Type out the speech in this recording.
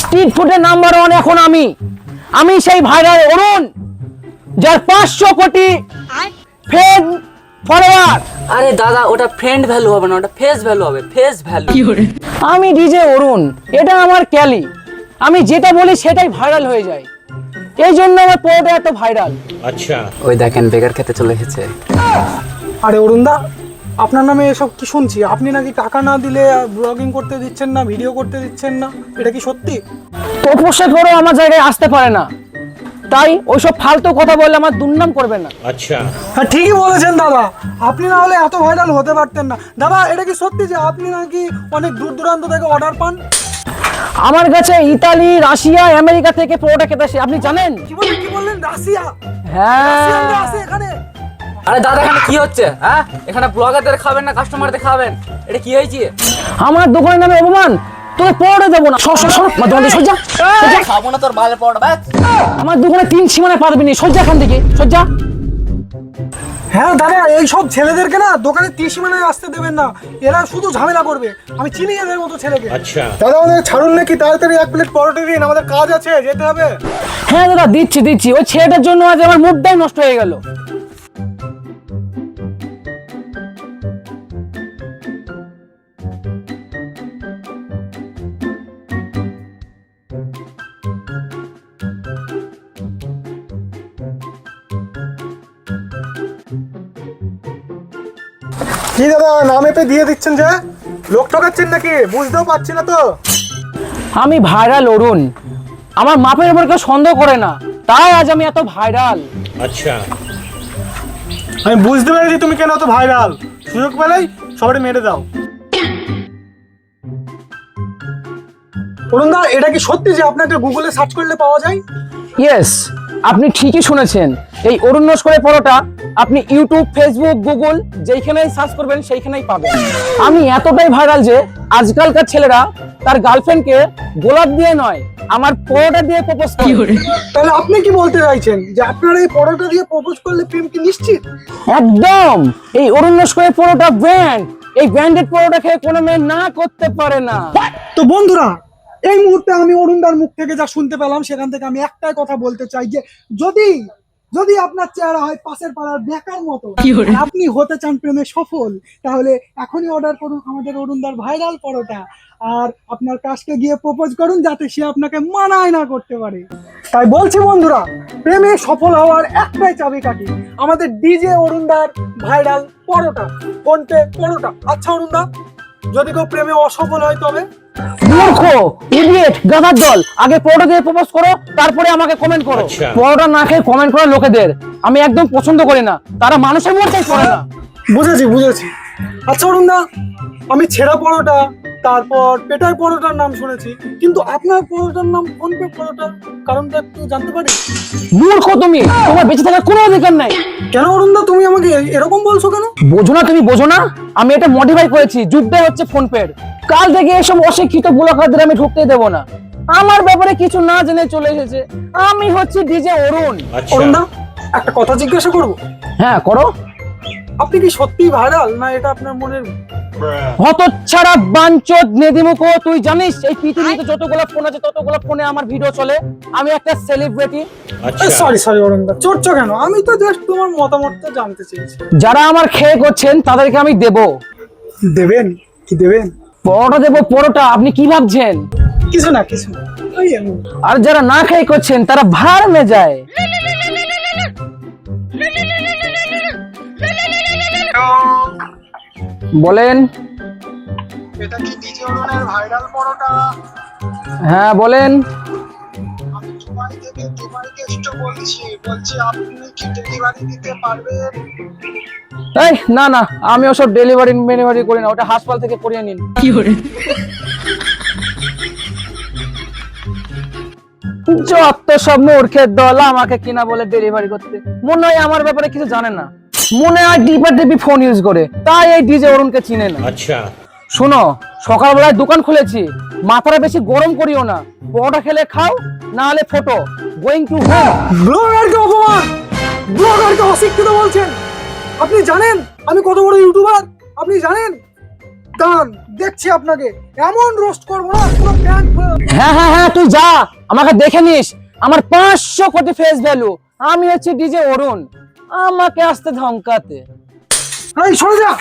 Street ফুডে number one এখন আমি। আমি সেই ভাইরাল অরুণ যার পাঁচশো কোটি ফ্রেন্ড ফলোয়ার আরে দাদা ওটা ফ্রেন্ড ভ্যালু হবে না ওটা ফেস ভ্যালু হবে ফেস ভ্যালু আমি ডিজে অরুণ এটা আমার ক্যালি। আমি যেটা বলি সেটাই ভাইরাল হয়ে যায়। এই জন্য আমার পোটা এত ভাইরাল আচ্ছা। ওই দেখেন বেকার খেতে চলে এসেছে। আরে অরুণ দা আপনার নামে এসব কি শুনছি? আপনি নাকি টাকা না দিলে ব্লগিং করতে দিচ্ছেন না ভিডিও করতে দিচ্ছেন না? এটা কি সত্যি? প্রপোজটা করে আমার জায়গায় আসতে পারে না। তাই ওইসব ফালতু কথা বললে আমার দুর্নাম করবেন না। আচ্ছা। হ্যাঁ ঠিকই বলেছেন দাদা। আপনি না হলে এত ভাইরাল হতে পারতেন না। দাদা এটা কি সত্যি যে আপনি নাকি অনেক দূর দূরান্ত থেকে অর্ডার পান? আমার কাছে ইতালি রাশিয়া আমেরিকা থেকে প্রোডাক্ট আসে আপনি জানেন? কি বললেন রাশিয়া? হ্যাঁ। এখানে। আরে দাদা এখানে কি হচ্ছে? হ্যাঁ? এখানে ব্লগারদের খাবেন না কাস্টমারদের খাবেন? এটা কি হয়েছে? আমার দোকানের নামে অপমান? তোকে পরোটা দেবো না। সর সর সর। মা খাব না তোর বালে পরোটা ব্যাস। আমার দোকানে তিন সীমানা পারবি না সোজা এখান থেকে। সোজা হ্যাঁ দাদা এইসব ছেলেদেরকে না দোকানে তিন মানে আসতে দেবেন না। এরা শুধু ঝামেলা করবে। আমি চিনি এদের মতো ছেলেকে। আচ্ছা। দাদা ওদের ছাড়ুন নাকি? তাড়াতাড়ি এক প্লেট পরোটা দিন। আমাদের কাজ আছে যেতে হবে। হ্যাঁ দাদা দিচ্ছি দিচ্ছি। ওই ছেলেটার জন্য আজ আমার মুডটাই নষ্ট হয়ে গেল। কি দাদা নামে পে দিয়ে দিচ্ছেন যে? লোক ঠকাচ্ছেন নাকি? বুঝতেও পারছি না তো। আমি ভাইরাল অরুণ। আমার মাপের উপর কেউ সন্দেহ করে না। তাই আজ আমি এত ভাইরাল। আচ্ছা। আমি বুঝতে পেরেছি তুমি কেন এত ভাইরাল। সুযোগ পেলেই সবাই মেরে দাও। অরুণ দা এটা কি সত্যি যে আপনাকে গুগলে সার্চ করলে পাওয়া যায়? ইয়েস আপনি ঠিকই শুনেছেন। এই অরুণ নস্করের পরোটা আপনি ইউটিউব ফেসবুক গুগল যেইখানেই সার্চ করবেন সেইখানেই পাবেন। আমি এতটাই ভাইরাল যে আজকালকার ছেলেরা তার গার্লফ্রেন্ডকে গোলাপ দিয়ে নয় আমার পরোটা দিয়ে প্রপোজ করে। তাহলে আপনি কি বলতে চাইছেন যে আপনার এই পরোটা দিয়ে প্রপোজ করলে প্রেম কি নিশ্চিত? একদম! এই অরুণ নস্করের পরোটা ব্র্যান্ড এই ব্র্যান্ডেড পরোটা খেয়ে কোনো মেয়ে না করতে পারে না। তো বন্ধুরা এই মুহূর্তে আমি অরুণদার মুখ থেকে যা শুনতে পেলাম সেখান থেকে আমি একটাই কথা বলতে চাই যে যদি যদি আপনার চেহারা হয় পাশের পাড়ার বেকার মতো আপনি হতে চান প্রেমে সফল তাহলে এখনই অর্ডার করুন আমাদের অরুণদার ভাইরাল পরোটা। আর আপনার কাজকে গিয়ে প্রপোজ করুন যাতে সে আপনাকে মানায় না করতে পারে। তাই বলছি বন্ধুরা প্রেমে সফল হওয়ার একটাই চাবিকাঠি আমাদের ডিজে অরুণদার ভাইরাল পরোটা ফোনপে পরোটা। আচ্ছা অরুণদা যদি কেউ প্রেমে অসফল হয় তবে? মূর্খ ইডিয়েট গাধার দল। আগে পরোটা দিয়ে প্রপোজ করো তারপরে আমাকে কমেন্ট করো। আচ্ছা। পরোটা না খেয়ে কমেন্ট করা লোকেদের। আমি একদম পছন্দ করি না। তারা মানুষের মধ্যেই করে না। বুঝেছি বুঝেছি। আচ্ছা অরুণদা আমি ছেঁড়া পরোটা তারপর পেটার পরোটার নাম শুনেছি। কিন্তু আপনার পরোটার নাম কোন পে পরোটা কারণটা একটু জানতে পারি? মূর্খ তুমি! তোমার বেঁচে থাকার কোনো অধিকার নাই! কেন অরুণদা তুমি আমাকে এরকম বলছো কেন? বোঝো না তুমি বোঝো না! আমি এটা মডিফাই করেছি যুদ্ধে হচ্ছে ফোন পে কাল থেকে এসব অশিক্ষিত বুলাকারদের আমি ঢুকতে দেবো না। আমার ব্যাপারে কিছু না জেনে চলে এসেছে। আমি হচ্ছি ডিজে অরুণ। আচ্ছা। অরুণদা একটা কথা জিজ্ঞাসা করব? হ্যাঁ করো। আপনি কি সত্যি ভাইরাল না এটা আপনার মনের তুই জানিস এই পৃথিবীতে যত গোলাপ ফোন আছে তত গোলাপ ফোনে আমার ভিডিও চলে। আমি একটা সেলিব্রিটি আচ্ছা। কেন? আমি তো জাস্ট তোমার মতামতটা জানতে চেয়েছি। যারা আমার খেয়ে করছেন তাদেরকে আমি দেব। দেবেন? কি দেবেন? পরোটা দেবো পরোটা। আপনি কি ভাবছেন? কিছু না কিছু আর যারা না খেয়ে করছেন তারা ভাড় মে যায় বলেন। এটা কি অরুণের ভাইরাল পরোটা? হ্যাঁ বলেন। আমি দুবাই থেকে দুবাই গেস্ট বলছি বলছি আপনি কি ডেলিভারি দিতে পারবেন? এই না না আমি ওসব ডেলিভারি মেলিভারি করি না ওটা হাসপাতাল থেকে করিয়ে নিন। যত সব মূর্খের দল আমাকে কিনা বলে ডেলিভারি করতে মনে হয় আমার ব্যাপারে কিছু জানে না। মনে হয় ডিপার টিপি ফোন ইউজ করে। তাই এই ডিজে অরুণকে চিনে না। আচ্ছা। শোনো সকালবেলায় দোকান খুলেছি। মাথাটা বেশি গরম করিও না। পরোটা খেলে খাও না হলে ফটো গোয়িং টু ব্লগারকে অপমান! ব্লগারকে অশিক্ষিত বলছেন। আপনি জানেন? আমি কত বড় ইউটিউবার? আপনি জানেন? দান দেখছি আপনাকে। এমন রোস্ট করব না পুরো প্যান্ট হ্যাঁ হ্যাঁ হ্যাঁ তুই যা। আমাকে দেখে নিস। আমার পাঁচশো কোটি ফেস ভ্যালু আমি হচ্ছে ডিজে অরুণ। আমাকে আসতে ধমকাতে। এই সরে যা।